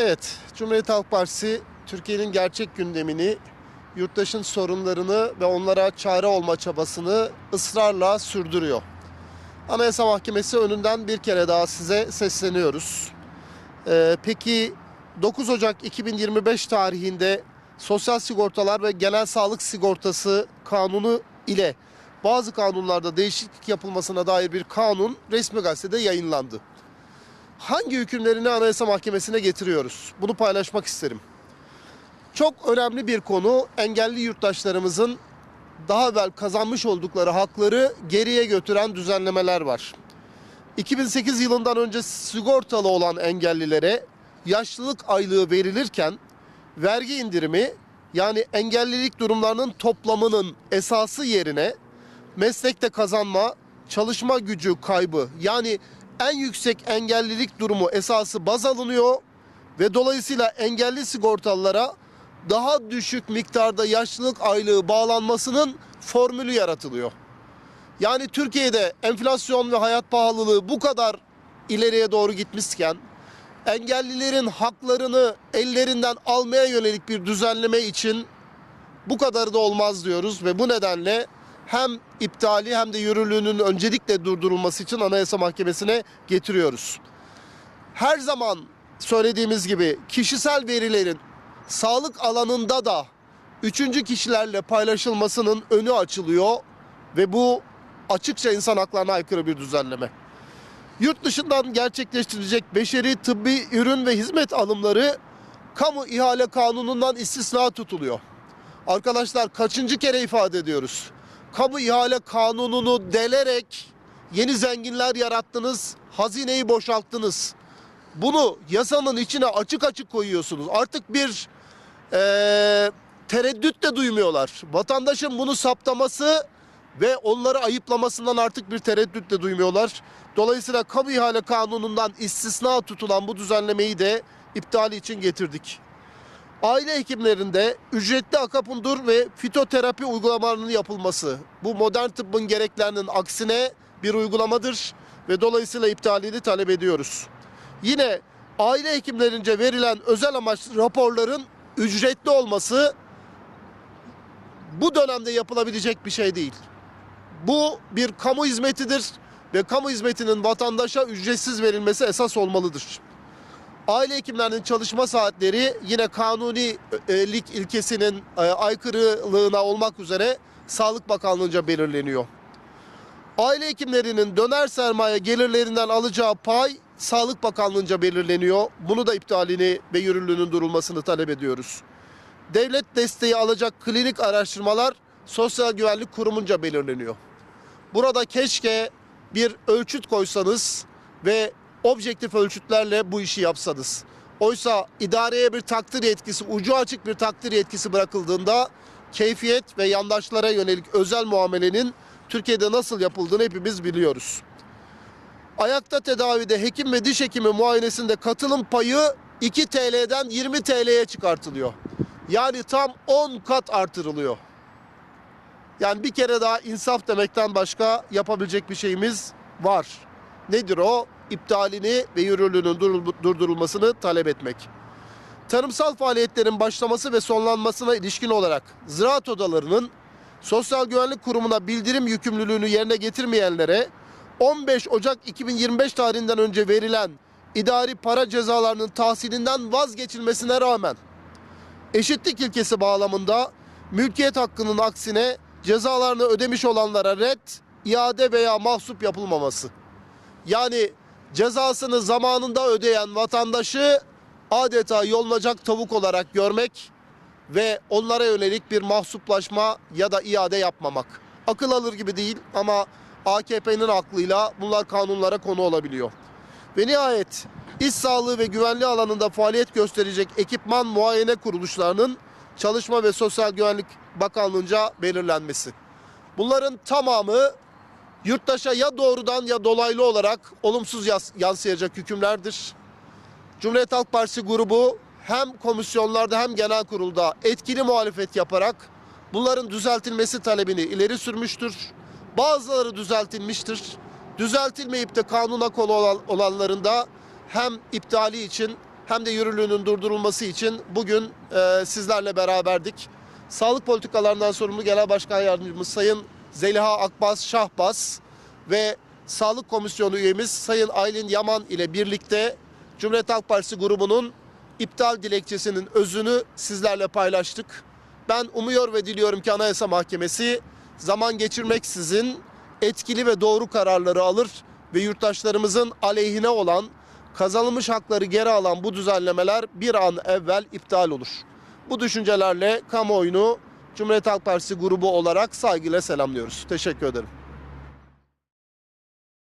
Evet, Cumhuriyet Halk Partisi Türkiye'nin gerçek gündemini, yurttaşın sorunlarını ve onlara çare olma çabasını ısrarla sürdürüyor. Anayasa Mahkemesi önünden bir kere daha size sesleniyoruz. Ee, peki 9 Ocak 2025 tarihinde Sosyal Sigortalar ve Genel Sağlık Sigortası Kanunu ile bazı kanunlarda değişiklik yapılmasına dair bir kanun resmi gazetede yayınlandı hangi hükümlerini Anayasa Mahkemesi'ne getiriyoruz? Bunu paylaşmak isterim. Çok önemli bir konu engelli yurttaşlarımızın daha evvel kazanmış oldukları hakları geriye götüren düzenlemeler var. 2008 yılından önce sigortalı olan engellilere yaşlılık aylığı verilirken vergi indirimi yani engellilik durumlarının toplamının esası yerine meslekte kazanma, çalışma gücü kaybı yani en yüksek engellilik durumu esası baz alınıyor ve dolayısıyla engelli sigortalılara daha düşük miktarda yaşlılık aylığı bağlanmasının formülü yaratılıyor. Yani Türkiye'de enflasyon ve hayat pahalılığı bu kadar ileriye doğru gitmişken engellilerin haklarını ellerinden almaya yönelik bir düzenleme için bu kadar da olmaz diyoruz ve bu nedenle hem iptali hem de yürürlüğünün öncelikle durdurulması için Anayasa Mahkemesi'ne getiriyoruz. Her zaman söylediğimiz gibi kişisel verilerin sağlık alanında da üçüncü kişilerle paylaşılmasının önü açılıyor ve bu açıkça insan haklarına aykırı bir düzenleme. Yurt dışından gerçekleştirilecek beşeri tıbbi ürün ve hizmet alımları kamu ihale kanunundan istisna tutuluyor. Arkadaşlar kaçıncı kere ifade ediyoruz? Kamu ihale kanununu delerek yeni zenginler yarattınız, hazineyi boşalttınız. Bunu yasanın içine açık açık koyuyorsunuz. Artık bir eee tereddüt de duymuyorlar. Vatandaşın bunu saptaması ve onları ayıplamasından artık bir tereddüt de duymuyorlar. Dolayısıyla kamu ihale kanunundan istisna tutulan bu düzenlemeyi de iptali için getirdik. Aile hekimlerinde ücretli akapundur ve fitoterapi uygulamalarının yapılması bu modern tıbbın gereklerinin aksine bir uygulamadır ve dolayısıyla iptalini talep ediyoruz. Yine aile hekimlerince verilen özel amaç raporların ücretli olması bu dönemde yapılabilecek bir şey değil. Bu bir kamu hizmetidir ve kamu hizmetinin vatandaşa ücretsiz verilmesi esas olmalıdır. Aile hekimlerinin çalışma saatleri yine kanunilik ilkesinin e, aykırılığına olmak üzere Sağlık Bakanlığı'nca belirleniyor. Aile hekimlerinin döner sermaye gelirlerinden alacağı pay Sağlık Bakanlığı'nca belirleniyor. Bunu da iptalini ve yürürlüğünün durulmasını talep ediyoruz. Devlet desteği alacak klinik araştırmalar Sosyal Güvenlik Kurumu'nca belirleniyor. Burada keşke bir ölçüt koysanız ve objektif ölçütlerle bu işi yapsanız. Oysa idareye bir takdir yetkisi, ucu açık bir takdir yetkisi bırakıldığında keyfiyet ve yandaşlara yönelik özel muamelenin Türkiye'de nasıl yapıldığını hepimiz biliyoruz. Ayakta tedavide hekim ve diş hekimi muayenesinde katılım payı 2 TL'den 20 TL'ye çıkartılıyor. Yani tam 10 kat artırılıyor. Yani bir kere daha insaf demekten başka yapabilecek bir şeyimiz var. Nedir o? İptalini ve yürürlüğünün durul- durdurulmasını talep etmek. Tarımsal faaliyetlerin başlaması ve sonlanmasına ilişkin olarak ziraat odalarının Sosyal Güvenlik Kurumu'na bildirim yükümlülüğünü yerine getirmeyenlere 15 Ocak 2025 tarihinden önce verilen idari para cezalarının tahsilinden vazgeçilmesine rağmen eşitlik ilkesi bağlamında mülkiyet hakkının aksine cezalarını ödemiş olanlara red, iade veya mahsup yapılmaması. Yani cezasını zamanında ödeyen vatandaşı adeta yolunacak tavuk olarak görmek ve onlara yönelik bir mahsuplaşma ya da iade yapmamak. Akıl alır gibi değil ama AKP'nin aklıyla bunlar kanunlara konu olabiliyor. Ve nihayet iş sağlığı ve güvenliği alanında faaliyet gösterecek ekipman muayene kuruluşlarının Çalışma ve Sosyal Güvenlik Bakanlığı'nca belirlenmesi. Bunların tamamı yurttaşa ya doğrudan ya dolaylı olarak olumsuz yansıyacak hükümlerdir. Cumhuriyet Halk Partisi grubu hem komisyonlarda hem genel kurulda etkili muhalefet yaparak bunların düzeltilmesi talebini ileri sürmüştür. Bazıları düzeltilmiştir. Düzeltilmeyip de kanuna konu olan- olanların da hem iptali için hem de yürürlüğünün durdurulması için bugün e, sizlerle beraberdik. Sağlık politikalarından sorumlu Genel Başkan Yardımcımız Sayın Zeliha Akbaz Şahbaz ve Sağlık Komisyonu üyemiz Sayın Aylin Yaman ile birlikte Cumhuriyet Halk Partisi grubunun iptal dilekçesinin özünü sizlerle paylaştık. Ben umuyor ve diliyorum ki Anayasa Mahkemesi zaman geçirmeksizin etkili ve doğru kararları alır ve yurttaşlarımızın aleyhine olan kazanılmış hakları geri alan bu düzenlemeler bir an evvel iptal olur. Bu düşüncelerle kamuoyunu Cumhuriyet Halk Partisi grubu olarak saygıyla selamlıyoruz. Teşekkür ederim.